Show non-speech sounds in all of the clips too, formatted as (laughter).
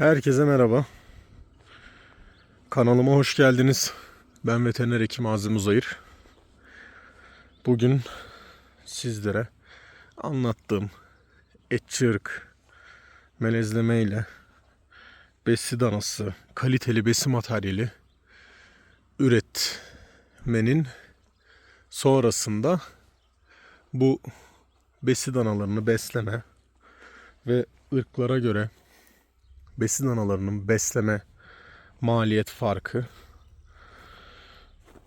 Herkese merhaba. Kanalıma hoş geldiniz. Ben veteriner hekim Azim Uzayır. Bugün sizlere anlattığım etçi ırk, melezleme ile besi danası, kaliteli besi materyali üretmenin sonrasında bu besi danalarını besleme ve ırklara göre besin analarının besleme maliyet farkı,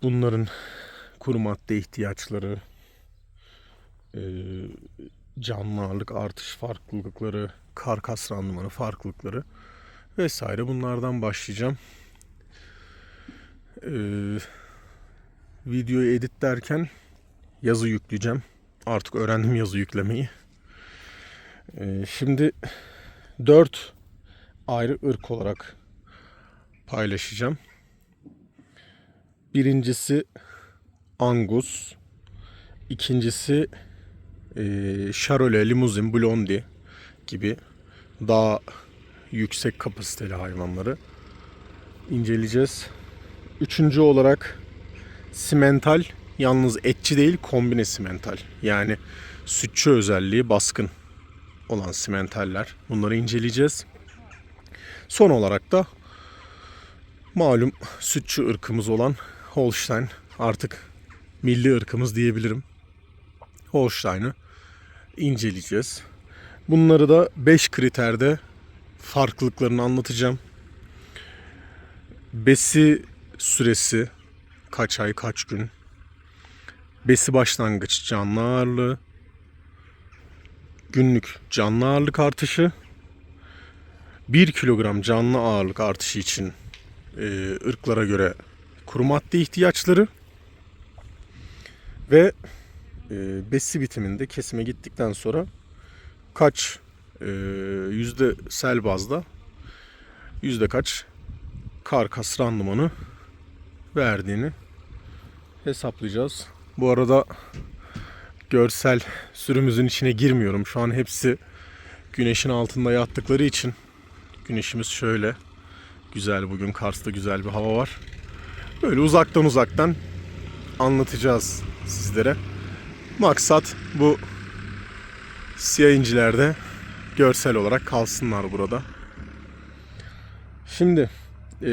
bunların kuru madde ihtiyaçları, eee, canlı ağırlık artış farklılıkları, karkas randımanı farklılıkları vesaire bunlardan başlayacağım. Eee videoyu editlerken yazı yükleyeceğim. Artık öğrendim yazı yüklemeyi. Eee, şimdi 4 ayrı ırk olarak paylaşacağım. Birincisi Angus, ikincisi eee Charolais Limousin Blondie gibi daha yüksek kapasiteli hayvanları inceleyeceğiz. Üçüncü olarak simental, yalnız etçi değil kombine simental. Yani sütçü özelliği baskın olan simentaller. Bunları inceleyeceğiz. Son olarak da malum sütçü ırkımız olan Holstein artık milli ırkımız diyebilirim. Holstein'ı inceleyeceğiz. Bunları da 5 kriterde farklılıklarını anlatacağım. Besi süresi kaç ay kaç gün. Besi başlangıç canlı ağırlığı. Günlük canlı ağırlık artışı 1 kilogram canlı ağırlık artışı için e, ırklara göre kuru madde ihtiyaçları ve e, besi bitiminde kesime gittikten sonra kaç e, yüzde sel bazda yüzde kaç karkas randımanı verdiğini hesaplayacağız. Bu arada görsel sürümüzün içine girmiyorum. Şu an hepsi güneşin altında yattıkları için Güneşimiz şöyle. Güzel bugün Kars'ta güzel bir hava var. Böyle uzaktan uzaktan anlatacağız sizlere. Maksat bu siyah görsel olarak kalsınlar burada. Şimdi eee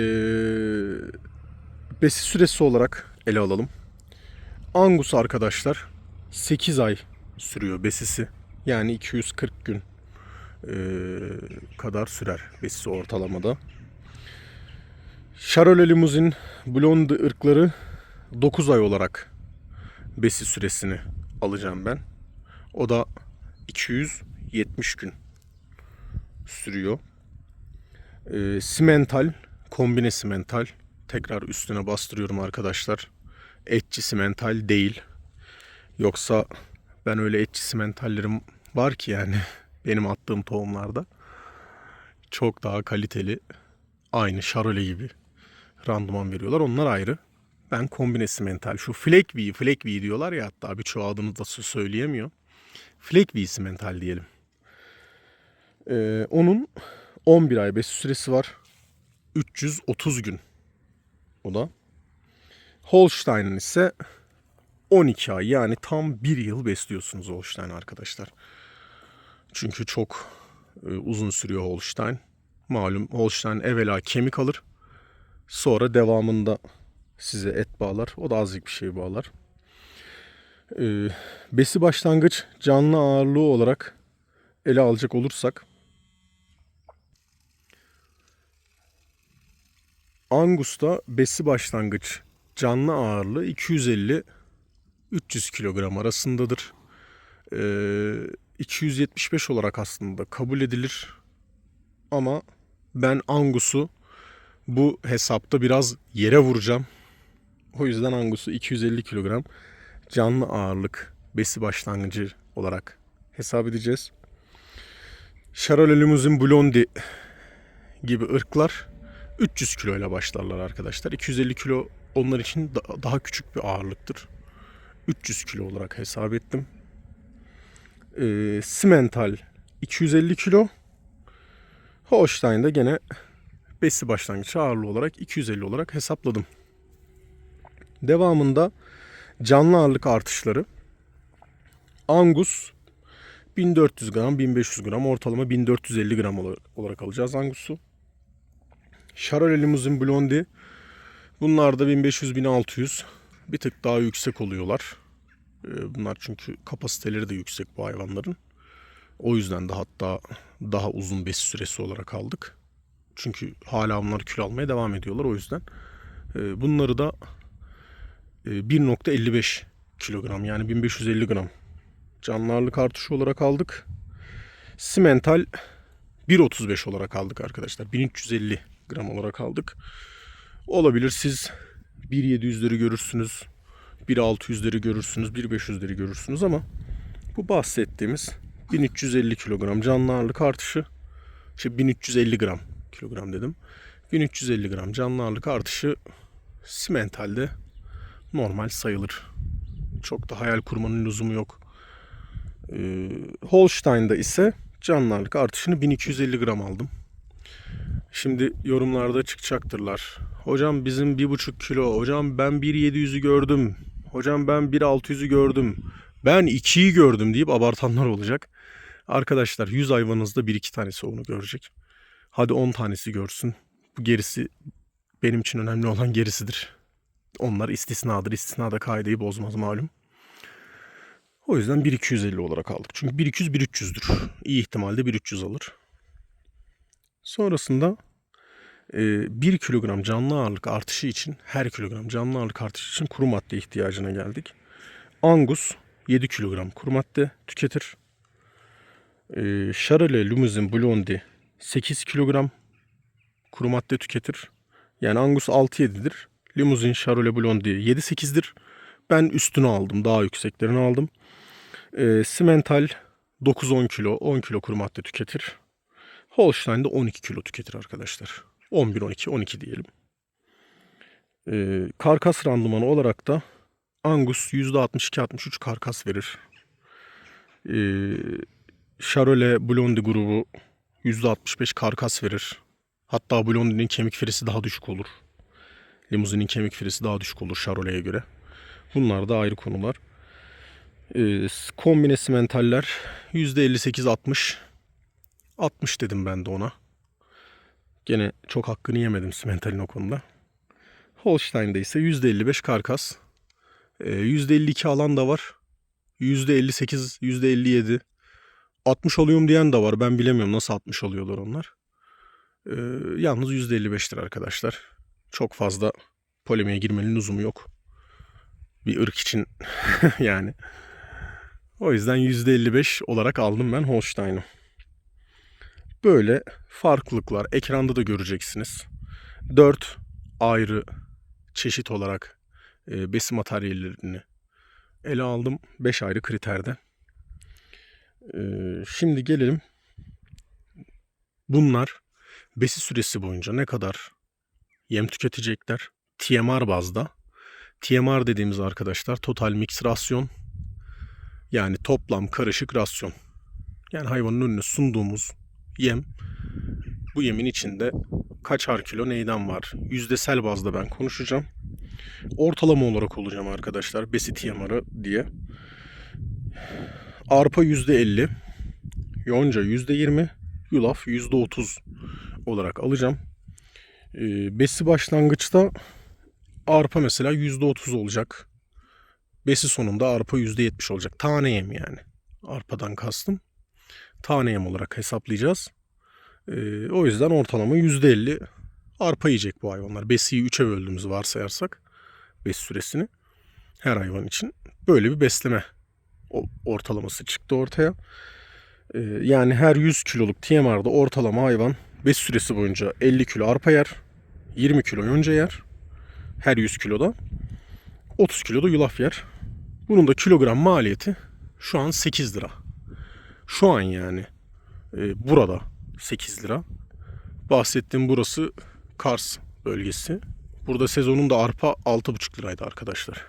besi süresi olarak ele alalım. Angus arkadaşlar 8 ay sürüyor besisi. Yani 240 gün kadar sürer besisi ortalamada. Charolais Limousin Blonde ırkları 9 ay olarak besi süresini alacağım ben. O da 270 gün sürüyor. E, simental, kombine simental. Tekrar üstüne bastırıyorum arkadaşlar. Etçi simental değil. Yoksa ben öyle etçi simentallerim var ki yani benim attığım tohumlarda çok daha kaliteli aynı Charolais gibi randıman veriyorlar. Onlar ayrı. Ben kombine simental. Şu Flake V, Flake V diyorlar ya hatta birçoğu adını da söyleyemiyor. Flake V simental diyelim. Ee, onun 11 ay besi süresi var. 330 gün. O da. Holstein'in ise 12 ay yani tam 1 yıl besliyorsunuz Holstein arkadaşlar. Çünkü çok e, uzun sürüyor Holstein. Malum Holstein evvela kemik alır. Sonra devamında size et bağlar. O da azıcık bir şey bağlar. E, besi başlangıç canlı ağırlığı olarak ele alacak olursak Angus'ta besi başlangıç canlı ağırlığı 250 300 kilogram arasındadır. Ee, 275 olarak aslında kabul edilir. Ama ben Angus'u bu hesapta biraz yere vuracağım. O yüzden Angus'u 250 kilogram canlı ağırlık besi başlangıcı olarak hesap edeceğiz. Charolais Limousin Blondie gibi ırklar 300 kilo ile başlarlar arkadaşlar. 250 kilo onlar için daha küçük bir ağırlıktır. 300 kilo olarak hesap ettim. E, Simmental 250 kilo. Holstein'da gene besi başlangıç ağırlığı olarak 250 olarak hesapladım. Devamında canlı ağırlık artışları. Angus 1400 gram, 1500 gram, ortalama 1450 gram olarak alacağız Angus'u. Charolais Limousin Blondie bunlar da 1500-1600 bir tık daha yüksek oluyorlar. Ee, Bunlar çünkü kapasiteleri de yüksek bu hayvanların. O yüzden de hatta daha uzun besi süresi olarak aldık. Çünkü hala bunlar kilo almaya devam ediyorlar o yüzden. Ee, Bunları da e, 1.55 kilogram yani 1550 gram canlı artışı olarak aldık. Simental 1.35 olarak aldık arkadaşlar. 1350 gram olarak aldık. Olabilir siz 1.700'leri görürsünüz. 1.600'leri görürsünüz. 1.500'leri görürsünüz ama bu bahsettiğimiz 1350 kilogram canlı ağırlık artışı şey 1350 gram kilogram dedim. 1350 gram canlı ağırlık artışı simentalde normal sayılır. Çok da hayal kurmanın lüzumu yok. Ee, Holstein'da ise canlı ağırlık artışını 1250 gram aldım. Şimdi yorumlarda çıkacaktırlar. Hocam bizim 1,5 kilo. Hocam ben 1.700'ü gördüm. Hocam ben 1.600'ü gördüm. Ben 2'yi gördüm deyip abartanlar olacak. Arkadaşlar 100 hayvanınızda 1-2 tanesi onu görecek. Hadi 10 tanesi görsün. Bu gerisi benim için önemli olan gerisidir. Onlar istisnadır. İstisnada kaideyi bozmaz malum. O yüzden 1.250 olarak aldık. Çünkü 1.200 1.300'dür. İyi ihtimalle 1.300 alır. Sonrasında 1 kilogram canlı ağırlık artışı için her kilogram canlı ağırlık artışı için kuru madde ihtiyacına geldik. Angus 7 kilogram kuru madde tüketir. E, Charolais Limousin Blondie 8 kilogram kuru madde tüketir. Yani Angus 6-7'dir. Limousin Charolais Blondie 7-8'dir. Ben üstünü aldım. Daha yükseklerini aldım. E, Simmental 9-10 kilo, 10 kilo kuru madde tüketir. Holstein'de 12 kilo tüketir arkadaşlar. 11-12, 12 diyelim. E, karkas randımanı olarak da Angus %62-63 karkas verir. E, Charolais Blondie grubu %65 karkas verir. Hatta Blondie'nin kemik firesi daha düşük olur. Limuzinin kemik firesi daha düşük olur Charolais'e göre. Bunlar da ayrı konular. Ee, kombine simentaller %58-60. 60 dedim ben de ona. Gene çok hakkını yemedim simentalin o konuda. Holstein'de ise %55 karkas. Ee, %52 alan da var. %58, %57. 60 alıyorum diyen de var. Ben bilemiyorum nasıl 60 alıyorlar onlar. Ee, yalnız %55'tir arkadaşlar. Çok fazla polemiğe girmenin lüzumu yok. Bir ırk için (laughs) yani. O yüzden %55 olarak aldım ben Holstein'ı. Böyle farklılıklar ekranda da göreceksiniz. 4 ayrı çeşit olarak e, besin materyallerini ele aldım. 5 ayrı kriterde. E, şimdi gelelim. Bunlar besi süresi boyunca ne kadar yem tüketecekler? TMR bazda. TMR dediğimiz arkadaşlar total mix rasyon. Yani toplam karışık rasyon. Yani hayvanın önüne sunduğumuz yem bu yemin içinde kaçar kilo neyden var? Yüzdesel bazda ben konuşacağım. Ortalama olarak olacağım arkadaşlar. Besi TMR'ı diye. Arpa %50. Yonca %20. Yulaf %30 olarak alacağım. Ee, besi başlangıçta arpa mesela %30 olacak. Besi sonunda arpa %70 olacak. Tane yem yani. Arpadan kastım. Tane yem olarak hesaplayacağız. Ee, o yüzden ortalama %50 arpa yiyecek bu hayvanlar. Besiyi 3'e böldüğümüzü varsayarsak bes süresini her hayvan için böyle bir besleme ortalaması çıktı ortaya. Ee, yani her 100 kiloluk TMR'da ortalama hayvan bes süresi boyunca 50 kilo arpa yer, 20 kilo yonca yer her 100 kiloda. 30 kilo da yulaf yer. Bunun da kilogram maliyeti şu an 8 lira. Şu an yani e, burada 8 lira. Bahsettiğim burası Kars bölgesi. Burada sezonun da arpa 6,5 liraydı arkadaşlar.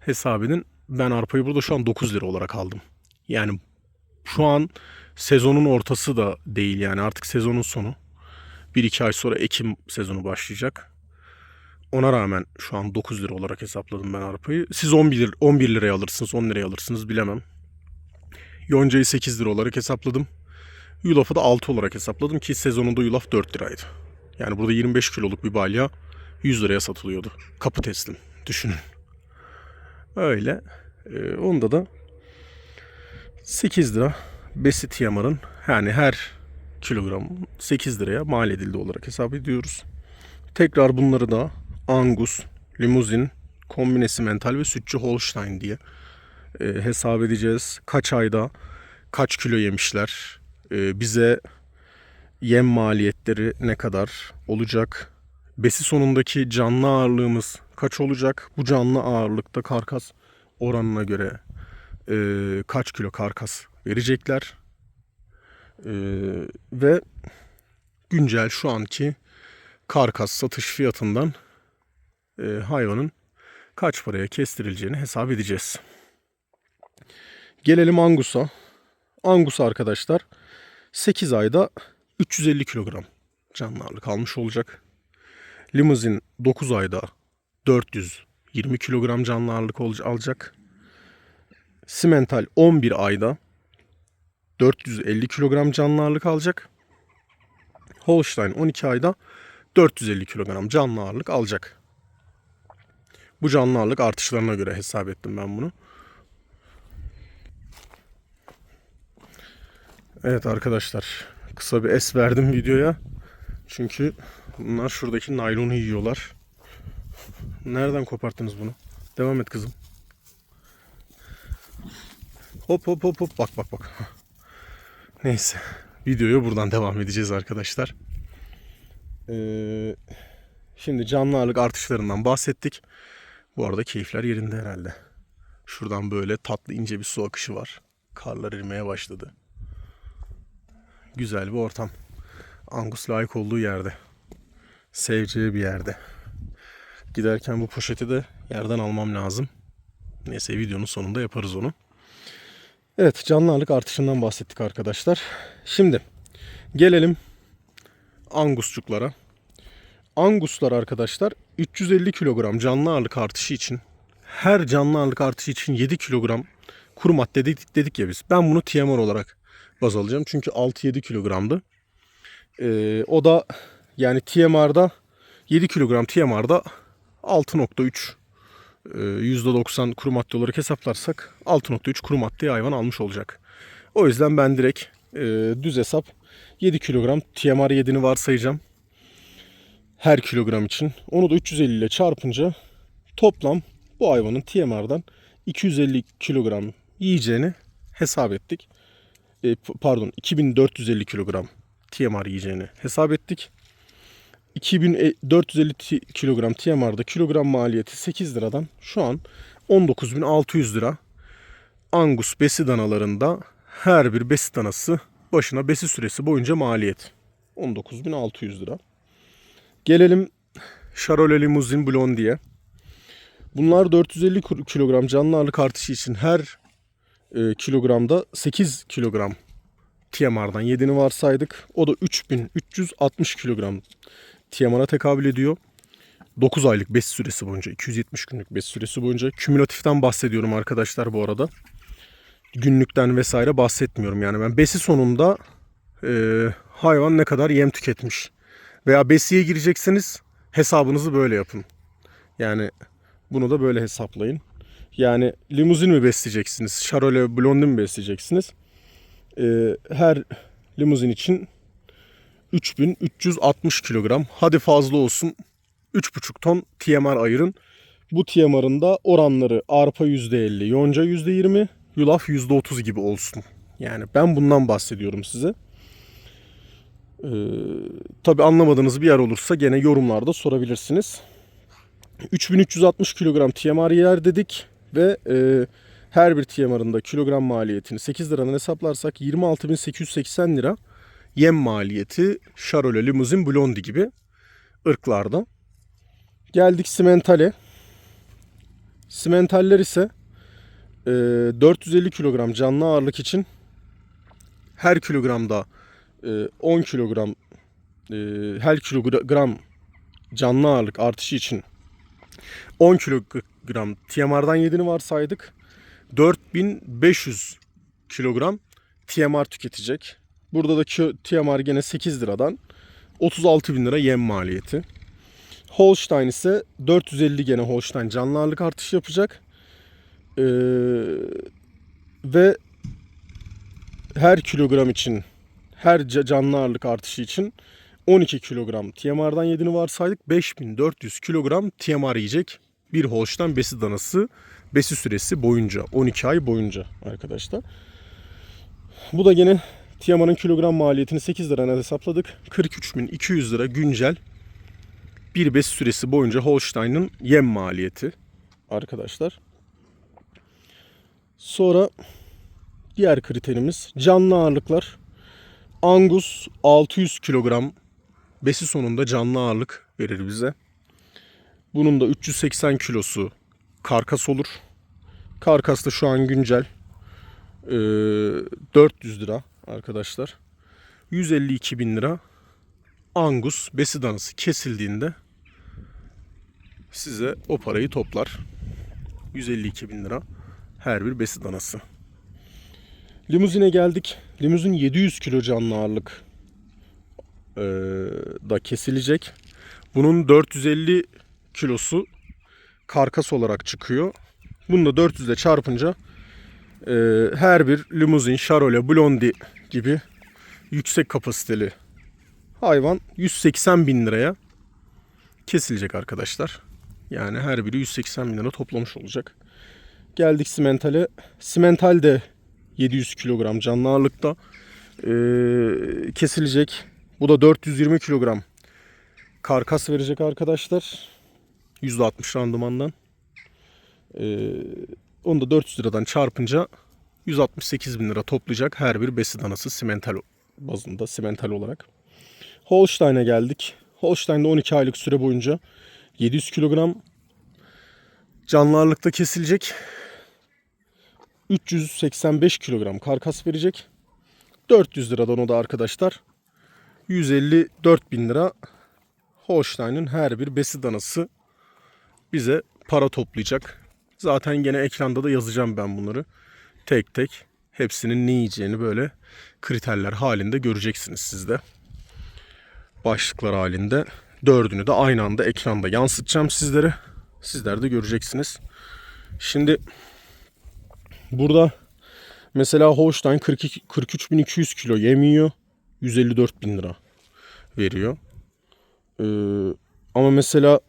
Hesap edin. Ben arpayı burada şu an 9 lira olarak aldım. Yani şu an sezonun ortası da değil yani artık sezonun sonu. 1-2 ay sonra Ekim sezonu başlayacak. Ona rağmen şu an 9 lira olarak hesapladım ben arpayı. Siz 11, lir- 11 liraya alırsınız, 10 liraya alırsınız bilemem. Yoncayı 8 lira olarak hesapladım. Yulaf'ı da 6 olarak hesapladım ki sezonunda yulaf 4 liraydı. Yani burada 25 kiloluk bir balya 100 liraya satılıyordu. Kapı teslim. Düşünün. Öyle. Ee, onda da 8 lira besit yamarın yani her kilogram 8 liraya mal edildi olarak hesap ediyoruz. Tekrar bunları da Angus, limuzin, kombinesi mental ve sütçü Holstein diye e, hesap edeceğiz. Kaç ayda kaç kilo yemişler, e, bize yem maliyetleri ne kadar olacak, besi sonundaki canlı ağırlığımız kaç olacak, bu canlı ağırlıkta karkas oranına göre e, kaç kilo karkas verecekler E, ve güncel şu anki karkas satış fiyatından e, hayvanın kaç paraya kestirileceğini hesap edeceğiz. Gelelim Angus'a. Angus arkadaşlar 8 ayda 350 kilogram canlı ağırlık almış olacak. Limuzin 9 ayda 420 kilogram canlı ağırlık alacak. Simental 11 ayda 450 kilogram canlı ağırlık alacak. Holstein 12 ayda 450 kilogram canlı ağırlık alacak. Bu canlı ağırlık artışlarına göre hesap ettim ben bunu. Evet arkadaşlar kısa bir es verdim videoya. Çünkü bunlar şuradaki naylonu yiyorlar. Nereden koparttınız bunu? Devam et kızım. Hop hop hop hop bak bak bak. Neyse. Videoya buradan devam edeceğiz arkadaşlar. Ee, şimdi canlı ağırlık artışlarından bahsettik. Bu arada keyifler yerinde herhalde. Şuradan böyle tatlı ince bir su akışı var. Karlar erimeye başladı. Güzel bir ortam. Angus layık olduğu yerde. Seveceği bir yerde. Giderken bu poşeti de yerden almam lazım. Neyse videonun sonunda yaparız onu. Evet canlı ağırlık artışından bahsettik arkadaşlar. Şimdi gelelim Angusçuklara. Anguslar arkadaşlar 350 kilogram canlı ağırlık artışı için her canlı ağırlık artışı için 7 kilogram kuru madde dedik, dedik ya biz. Ben bunu TMR olarak baz alacağım. Çünkü 6-7 kilogramdı. Ee, o da yani TMR'da 7 kilogram TMR'da 6.3 e, %90 kuru madde olarak hesaplarsak 6.3 kuru maddeyi hayvan almış olacak. O yüzden ben direkt e, düz hesap 7 kilogram TMR 7'ni varsayacağım. Her kilogram için. Onu da 350 ile çarpınca toplam bu hayvanın TMR'dan 250 kilogram yiyeceğini hesap ettik. E, pardon 2450 kilogram TMR yiyeceğini hesap ettik. 2450 ti- kilogram TMR'da kilogram maliyeti 8 liradan şu an 19.600 lira. Angus besi danalarında her bir besi danası başına besi süresi boyunca maliyet. 19.600 lira. Gelelim Charolais Limousin Blondie'ye. Bunlar 450 kul- kilogram canlı ağırlık artışı için her e, kilogramda 8 kilogram TMR'dan yediğini varsaydık. O da 3360 kilogram TMR'a tekabül ediyor. 9 aylık bes süresi boyunca, 270 günlük bes süresi boyunca. Kümülatiften bahsediyorum arkadaşlar bu arada. Günlükten vesaire bahsetmiyorum. Yani ben besi sonunda e, hayvan ne kadar yem tüketmiş. Veya besiye girecekseniz hesabınızı böyle yapın. Yani bunu da böyle hesaplayın. Yani limuzin mi besleyeceksiniz? Charolais Blondie mi besleyeceksiniz? Ee, her limuzin için 3360 kilogram. Hadi fazla olsun 3,5 ton TMR ayırın. Bu TMR'ın da oranları arpa %50, yonca %20, yulaf %30 gibi olsun. Yani ben bundan bahsediyorum size. Ee, tabii anlamadığınız bir yer olursa gene yorumlarda sorabilirsiniz. 3360 kilogram TMR yer dedik ve e, her bir TMR'ın da kilogram maliyetini 8 liradan hesaplarsak 26.880 lira yem maliyeti Charolais Limousin Blondie gibi ırklarda. Geldik simentale. Simentaller ise e, 450 kilogram canlı ağırlık için her kilogramda e, 10 kilogram e, her kilogram canlı ağırlık artışı için 10 kilogram TMR'dan yediğini varsaydık. 4500 kilogram TMR tüketecek. Burada da TMR gene 8 liradan 36 bin lira yem maliyeti. Holstein ise 450 gene Holstein canlı ağırlık artışı yapacak. Ee, ve her kilogram için her ca- canlı ağırlık artışı için 12 kilogram TMR'dan yediğini varsaydık 5400 kilogram TMR yiyecek bir Holstein besi danası besi süresi boyunca 12 ay boyunca arkadaşlar. Bu da gene TMR'ın kilogram maliyetini 8 liraya hesapladık. 43.200 lira güncel bir besi süresi boyunca Holstein'ın yem maliyeti arkadaşlar. Sonra diğer kriterimiz canlı ağırlıklar. Angus 600 kilogram besi sonunda canlı ağırlık verir bize. Bunun da 380 kilosu karkas olur. Karkas da şu an güncel e, 400 lira arkadaşlar. 152 bin lira Angus besi danası kesildiğinde size o parayı toplar. 152 bin lira her bir besi danası. Limuzine geldik. Limuzin 700 kilo canlı ağırlık da kesilecek. Bunun 450 kilosu karkas olarak çıkıyor. Bunu da 400 ile çarpınca e, her bir limuzin, Charolais, Blondie gibi yüksek kapasiteli hayvan 180 bin liraya kesilecek arkadaşlar. Yani her biri 180 bin lira toplamış olacak. Geldik simentale. Simental de 700 kilogram canlı ağırlıkta e, kesilecek. Bu da 420 kilogram karkas verecek arkadaşlar. %60 randımandan. E, onu da 400 liradan çarpınca 168 bin lira toplayacak her bir besi danası simental bazında, simental olarak. Holstein'e geldik. Holstein'de 12 aylık süre boyunca 700 kilogram canlı ağırlıkta kesilecek. 385 kilogram karkas verecek. 400 liradan o da arkadaşlar 154 bin lira Holstein'in her bir besi danası bize para toplayacak. Zaten gene ekranda da yazacağım ben bunları. Tek tek hepsinin ne yiyeceğini böyle kriterler halinde göreceksiniz siz de. Başlıklar halinde dördünü de aynı anda ekranda yansıtacağım sizlere. Sizler de göreceksiniz. Şimdi burada mesela Holstein 42 43.200 kilo yem yiyor. 154 bin lira veriyor. Ee, ama mesela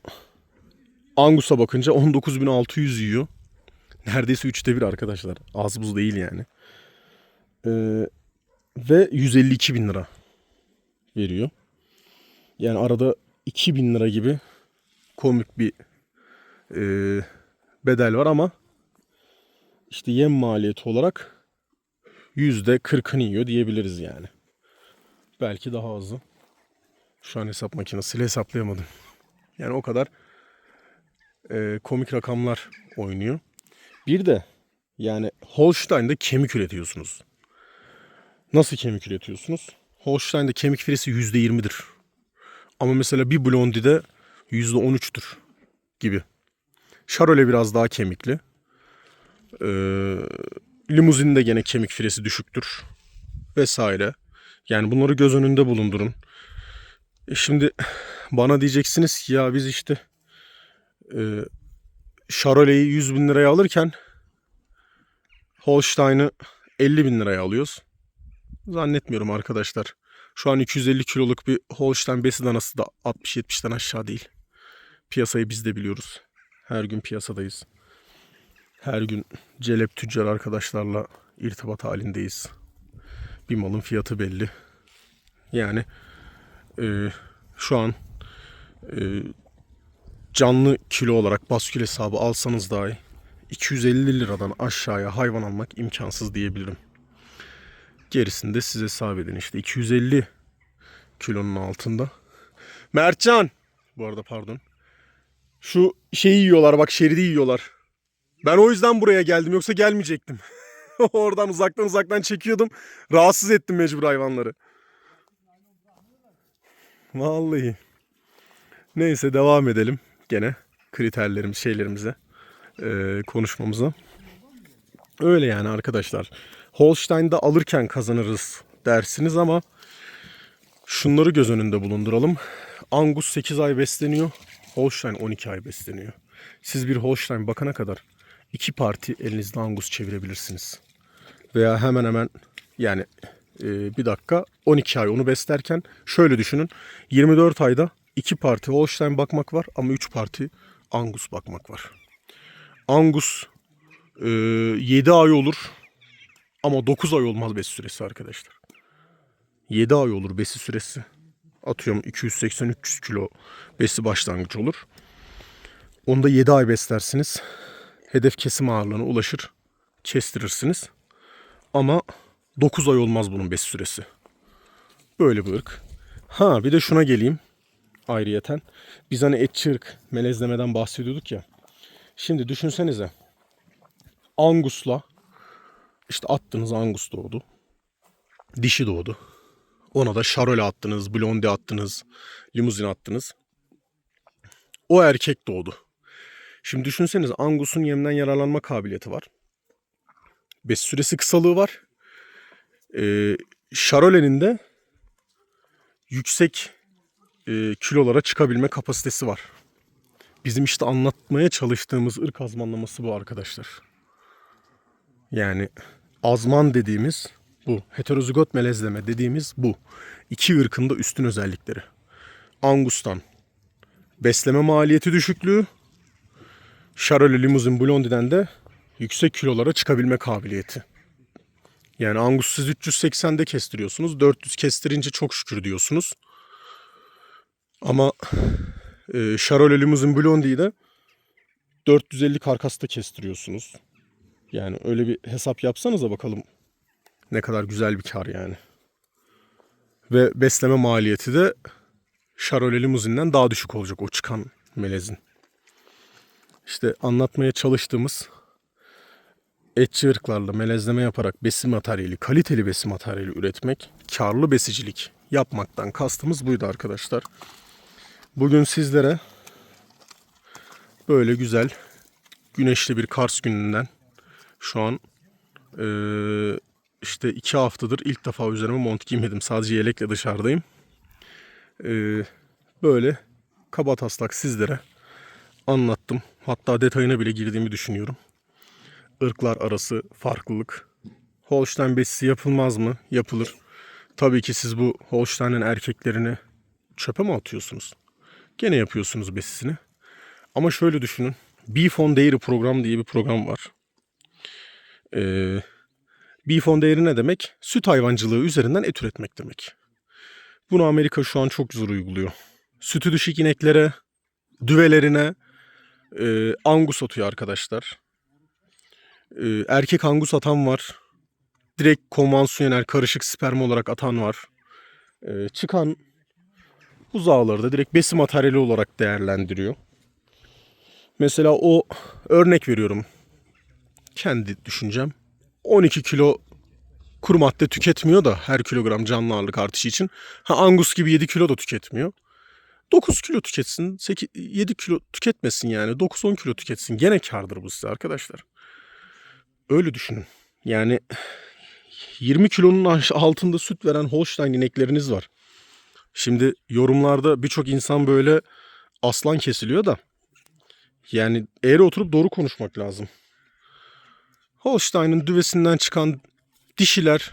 Angus'a bakınca 19.600 yiyor. Neredeyse üçte bir arkadaşlar. Az buz değil yani. Ee, ve 152 bin lira veriyor. Yani arada 2000 lira gibi komik bir e, bedel var ama işte yem maliyeti olarak yüzde 40'ını yiyor diyebiliriz yani. Belki daha azı. Şu an hesap makinesiyle hesaplayamadım. Yani o kadar e, komik rakamlar oynuyor. Bir de yani Holstein'de kemik üretiyorsunuz. Nasıl kemik üretiyorsunuz? Holstein'de kemik firesi %20'dir. Ama mesela bir Blondie'de %13'tür gibi. Charolais biraz daha kemikli. Ee, limuzinde gene kemik firesi düşüktür. Vesaire. Yani bunları göz önünde bulundurun. E şimdi bana diyeceksiniz ki ya biz işte e, Charolais'i 100 bin liraya alırken Holstein'ı 50 bin liraya alıyoruz. Zannetmiyorum arkadaşlar. Şu an 250 kiloluk bir Holstein besi danası da 60-70'ten aşağı değil. Piyasayı biz de biliyoruz. Her gün piyasadayız. Her gün celep tüccar arkadaşlarla irtibat halindeyiz. Bir malın fiyatı belli. Yani e, şu an e, canlı kilo olarak baskül hesabı alsanız dahi 250 liradan aşağıya hayvan almak imkansız diyebilirim. Gerisini de size hesap edin işte 250 kilonun altında. Mertcan bu arada pardon. Şu şeyi yiyorlar bak şeridi yiyorlar. Ben o yüzden buraya geldim yoksa gelmeyecektim. (laughs) (laughs) Oradan uzaktan uzaktan çekiyordum. Rahatsız ettim mecbur hayvanları. Vallahi. Neyse devam edelim gene kriterlerimiz şeylerimize e, konuşmamıza. Öyle yani arkadaşlar. Holstein'da alırken kazanırız dersiniz ama şunları göz önünde bulunduralım. Angus 8 ay besleniyor. Holstein 12 ay besleniyor. Siz bir Holstein bakana kadar iki parti elinizde Angus çevirebilirsiniz. Veya hemen hemen yani e, bir dakika 12 ay onu beslerken şöyle düşünün. 24 ayda iki parti Holstein bakmak var ama 3 parti Angus bakmak var. Angus e, 7 ay olur ama 9 ay olmaz besi süresi arkadaşlar. 7 ay olur besi süresi. Atıyorum 280-300 kilo besi başlangıç olur. Onda 7 ay beslersiniz. Hedef kesim ağırlığına ulaşır. Kestirirsiniz. Ama 9 ay olmaz bunun besi süresi. Böyle bir ırk. Ha bir de şuna geleyim. Ayrıyeten. Biz hani etçi ırk melezlemeden bahsediyorduk ya. Şimdi düşünsenize. Angus'la işte attınız Angus doğdu. Dişi doğdu. Ona da Charolais attınız, Blondie attınız, limuzin attınız. O erkek doğdu. Şimdi düşünsenize Angus'un yemden yararlanma kabiliyeti var. Bes süresi kısalığı var. Ee, Charolais'in de yüksek e, kilolara çıkabilme kapasitesi var. Bizim işte anlatmaya çalıştığımız ırk azmanlaması bu arkadaşlar. Yani azman dediğimiz bu. Heterozigot melezleme dediğimiz bu. İki ırkın da üstün özellikleri. Angus'tan besleme maliyeti düşüklüğü, Charolais Limousin Blondie'den de yüksek kilolara çıkabilme kabiliyeti. Yani Angus siz 380'de kestiriyorsunuz. 400 kestirince çok şükür diyorsunuz. Ama e, Charolais Limousin Blondie'yi de 450 karkasta kestiriyorsunuz. Yani öyle bir hesap yapsanıza bakalım ne kadar güzel bir kar yani. Ve besleme maliyeti de Charolais Limousin'den daha düşük olacak o çıkan melezin. İşte anlatmaya çalıştığımız etçi ırklarla melezleme yaparak besin materyali, kaliteli besin materyali üretmek, karlı besicilik yapmaktan kastımız buydu arkadaşlar. Bugün sizlere böyle güzel güneşli bir Kars gününden şu an eee, işte iki haftadır ilk defa üzerime mont giymedim. Sadece yelekle dışarıdayım. Eee, böyle kaba taslak sizlere anlattım. Hatta detayına bile girdiğimi düşünüyorum. Irklar arası farklılık. Holstein besisi yapılmaz mı? Yapılır. Tabii ki siz bu Holstein'in erkeklerini çöpe mi atıyorsunuz? Gene yapıyorsunuz besisini. Ama şöyle düşünün. Beef on Dairy program diye bir program var. Ee, beef on Dairy ne demek? Süt hayvancılığı üzerinden et üretmek demek. Bunu Amerika şu an çok zor uyguluyor. Sütü düşük ineklere, düvelerine e, angus atıyor arkadaşlar. E, erkek angus atan var. Direkt konvansiyonel karışık sperm olarak atan var. E, çıkan buzağları da direkt besin materyali olarak değerlendiriyor. Mesela o örnek veriyorum. Kendi düşüncem. 12 kilo kuru madde tüketmiyor da her kilogram canlı ağırlık artışı için. Ha Angus gibi 7 kilo da tüketmiyor. 9 kilo tüketsin, 8, 7 kilo tüketmesin yani. 9-10 kilo tüketsin. Gene kardır bu size arkadaşlar. Öyle düşünün. Yani 20 kilonun altında süt veren Holstein inekleriniz var. Şimdi yorumlarda birçok insan böyle aslan kesiliyor da yani eğri oturup doğru konuşmak lazım. Holstein'ın düvesinden çıkan dişiler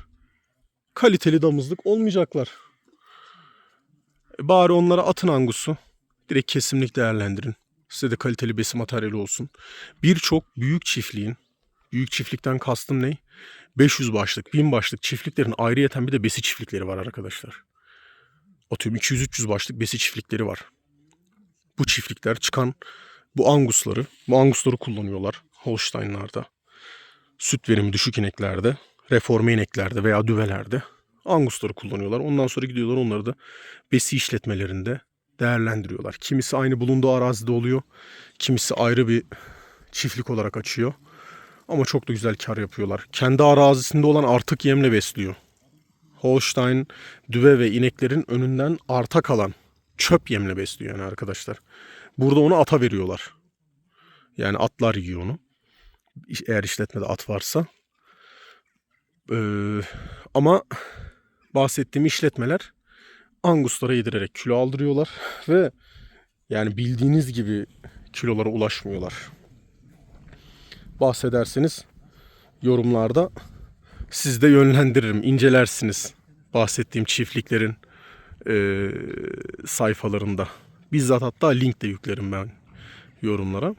kaliteli damızlık olmayacaklar. E Bari onlara atın angusu. Direkt kesimlik değerlendirin. Size de kaliteli besin materyali olsun. Birçok büyük çiftliğin, büyük çiftlikten kastım ne? 500 başlık, 1000 başlık çiftliklerin ayrıyeten bir de besi çiftlikleri var arkadaşlar. Atıyorum 200-300 başlık besi çiftlikleri var. Bu çiftlikler çıkan bu angusları, bu angusları kullanıyorlar Holstein'larda. Süt verimi düşük ineklerde, reforme ineklerde veya düvelerde angusları kullanıyorlar. Ondan sonra gidiyorlar onları da besi işletmelerinde değerlendiriyorlar. Kimisi aynı bulunduğu arazide oluyor. Kimisi ayrı bir çiftlik olarak açıyor. Ama çok da güzel kar yapıyorlar. Kendi arazisinde olan artık yemle besliyor. Holstein düve ve ineklerin önünden arta kalan çöp yemle besliyor yani arkadaşlar. Burada onu ata veriyorlar. Yani atlar yiyor onu. Eğer işletmede at varsa. Ee, ama bahsettiğim işletmeler anguslara yedirerek kilo aldırıyorlar ve yani bildiğiniz gibi kilolara ulaşmıyorlar. Bahsederseniz yorumlarda siz de yönlendiririm, incelersiniz bahsettiğim çiftliklerin e, sayfalarında. Bizzat hatta link de yüklerim ben yorumlara.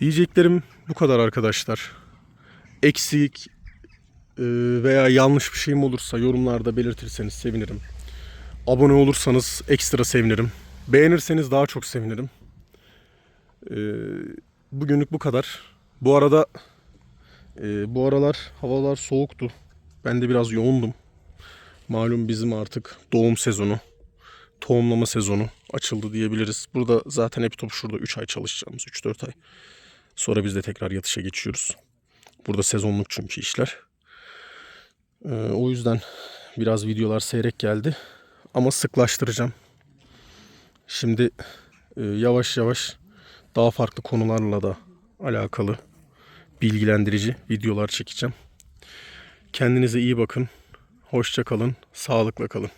Diyeceklerim bu kadar arkadaşlar. Eksik e, veya yanlış bir şeyim olursa yorumlarda belirtirseniz sevinirim. Abone olursanız ekstra sevinirim. Beğenirseniz daha çok sevinirim. E, bugünlük bu kadar. Bu arada e, bu aralar havalar soğuktu. Ben de biraz yoğundum. Malum bizim artık doğum sezonu, tohumlama sezonu açıldı diyebiliriz. Burada zaten hep top şurada 3 ay çalışacağımız 3-4 ay. Sonra biz de tekrar yatışa geçiyoruz. Burada sezonluk çünkü işler. Ee, o yüzden biraz videolar seyrek geldi. Ama sıklaştıracağım. Şimdi e, yavaş yavaş daha farklı konularla da alakalı bilgilendirici videolar çekeceğim. Kendinize iyi bakın. Hoşça kalın. Sağlıkla kalın.